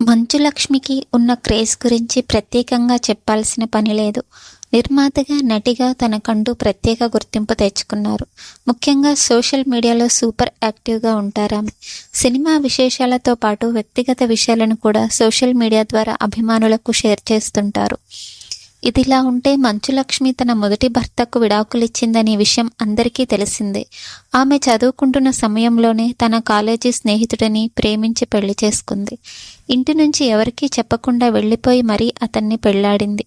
మంచులక్ష్మికి ఉన్న క్రేజ్ గురించి ప్రత్యేకంగా చెప్పాల్సిన పని లేదు. నిర్మాతగా నటిగా తనకంటూ ప్రత్యేక గుర్తింపు తెచ్చుకున్నారు. ముఖ్యంగా సోషల్ మీడియాలో సూపర్ యాక్టివ్గా ఉంటారామె సినిమా విశేషాలతో పాటు వ్యక్తిగత విషయాలను కూడా సోషల్ మీడియా ద్వారా అభిమానులకు షేర్ చేస్తుంటారు. ఇదిలా ఉంటే మంచులక్ష్మి తన మొదటి భర్తకు విడాకులిచ్చిందనే విషయం అందరికీ తెలిసిందే. ఆమె చదువుకుంటున్న సమయంలోనే తన కాలేజీ స్నేహితుడిని ప్రేమించి పెళ్ళి చేసుకుంది. ఇంటి నుంచి ఎవరికీ చెప్పకుండా వెళ్ళిపోయి మరీ అతన్ని పెళ్ళాడింది.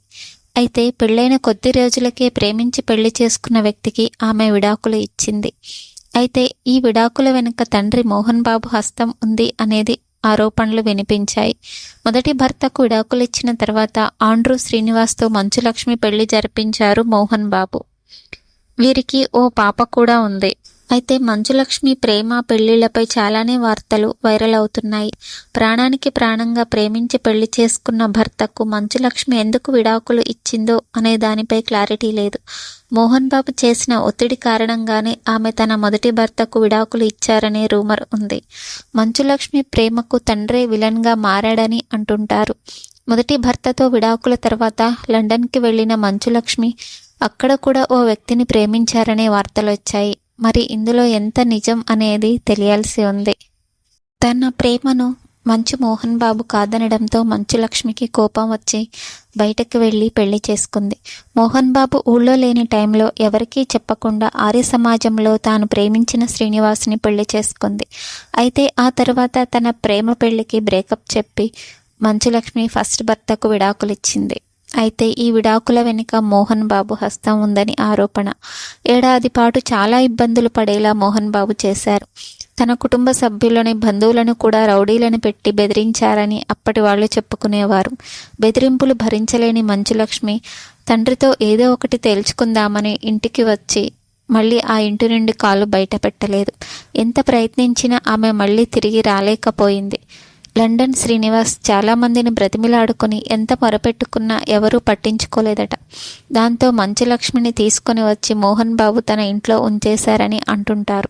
అయితే పెళ్ళైన కొద్ది రోజులకే ప్రేమించి పెళ్ళి చేసుకున్న వ్యక్తికి ఆమె విడాకులు ఇచ్చింది. అయితే ఈ విడాకుల వెనుక తండ్రి మోహన్ బాబు హస్తం ఉంది అనేది ఆరోపణలు వినిపించాయి. మొదటి భర్తకు విడాకులు ఇచ్చిన తర్వాత ఆండ్రూ శ్రీనివాస్తో మంచులక్ష్మి పెళ్ళి జరిపించారు మోహన్ బాబు. వీరికి ఓ పాప కూడా ఉంది. అయితే మంచులక్ష్మి ప్రేమ పెళ్ళిళ్ళపై చాలానే వార్తలు వైరల్ అవుతున్నాయి. ప్రాణానికి ప్రాణంగా ప్రేమించి పెళ్ళి చేసుకున్న భర్తకు మంచులక్ష్మి ఎందుకు విడాకులు ఇచ్చిందో అనే దానిపై క్లారిటీ లేదు. మోహన్ బాబు చేసిన ఒత్తిడి కారణంగానే ఆమె తన మొదటి భర్తకు విడాకులు ఇచ్చారనే రూమర్ ఉంది. మంచులక్ష్మి ప్రేమకు తండ్రే విలన్గా మారాడని అంటుంటారు. మొదటి భర్తతో విడాకుల తర్వాత లండన్కి వెళ్ళిన మంచులక్ష్మి అక్కడ కూడా ఓ వ్యక్తిని ప్రేమించారనే వార్తలు వచ్చాయి. మరి ఇందులో ఎంత నిజం అనేది తెలియాల్సి ఉంది. తన ప్రేమను మంచు మోహన్ బాబు కాదనడంతో మంచు లక్ష్మికి కోపం వచ్చి బయటకు వెళ్ళి పెళ్ళి చేసుకుంది. మోహన్ బాబు ఊళ్ళో లేని టైంలో ఎవరికీ చెప్పకుండా ఆర్య సమాజంలో తాను ప్రేమించిన శ్రీనివాస్ని పెళ్ళి చేసుకుంది. అయితే ఆ తర్వాత తన ప్రేమ పెళ్ళికి బ్రేకప్ చెప్పి మంచులక్ష్మి ఫస్ట్ భర్తకు విడాకులిచ్చింది. అయితే ఈ విడాకుల వెనుక మోహన్ బాబు హస్తం ఉందని ఆరోపణ. ఏడాది పాటు చాలా ఇబ్బందులు పడేలా మోహన్ బాబు చేశారు. తన కుటుంబ సభ్యులని బంధువులను కూడా రౌడీలను పెట్టి బెదిరించారని అప్పటి వాళ్ళు చెప్పుకునేవారు. బెదిరింపులు భరించలేని మంచులక్ష్మి తండ్రితో ఏదో ఒకటి తేల్చుకుందామని ఇంటికి వచ్చి మళ్ళీ ఆ ఇంటి నుండి కాలు బయట పెట్టలేదు. ఎంత ప్రయత్నించినా ఆమె మళ్ళీ తిరిగి రాలేకపోయింది. లండన్ శ్రీనివాస్ చాలామందిని బ్రతిమిలాడుకుని ఎంత మొరపెట్టుకున్నా ఎవరూ పట్టించుకోలేదట. దాంతో మంచులక్ష్మిని తీసుకొని వచ్చి మోహన్ బాబు తన ఇంట్లో ఉంచేశారని అంటుంటారు.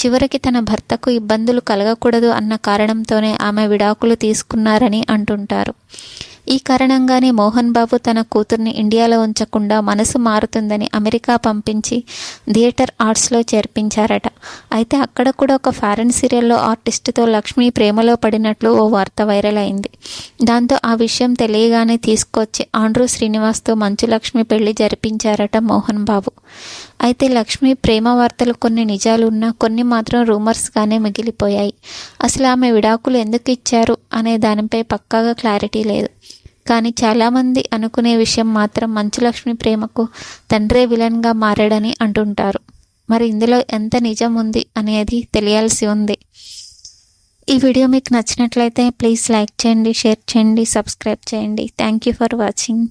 చివరికి తన భర్తకు ఇబ్బందులు కలగకూడదు అన్న కారణంతోనే ఆమె విడాకులు తీసుకున్నారని అంటుంటారు. ఈ కారణంగానే మోహన్ బాబు తన కూతుర్ని ఇండియాలో ఉంచకుండా మనసు మారుతుందని అమెరికా పంపించి థియేటర్ ఆర్ట్స్లో చేర్పించారట. అయితే అక్కడ కూడా ఒక ఫారెన్ సీరియల్లో ఆర్టిస్ట్తో లక్ష్మి ప్రేమలో పడినట్లు ఓ వార్త వైరల్ అయింది. దాంతో ఆ విషయం తెలియగానే తీసుకొచ్చి ఆండ్రూ శ్రీనివాస్తో మంచు లక్ష్మి పెళ్ళి జరిపించారట మోహన్ బాబు. అయితే లక్ష్మి ప్రేమ వార్తలు కొన్ని నిజాలున్నా కొన్ని మాత్రం రూమర్స్గానే మిగిలిపోయాయి. అసలు ఆమె విడాకులు ఎందుకు ఇచ్చారు అనే దానిపై పక్కాగా క్లారిటీ లేదు. కానీ చాలామంది అనుకునే విషయం మాత్రం మంచులక్ష్మి ప్రేమకు తండ్రే విలన్గా మారాడని అంటుంటారు. మరి ఇందులో ఎంత నిజం ఉంది అనేది తెలియాల్సి ఉంది. ఈ వీడియో మీకు నచ్చినట్లయితే ప్లీజ్ లైక్ చేయండి షేర్ చేయండి సబ్స్క్రైబ్ చేయండి. Thank you for watching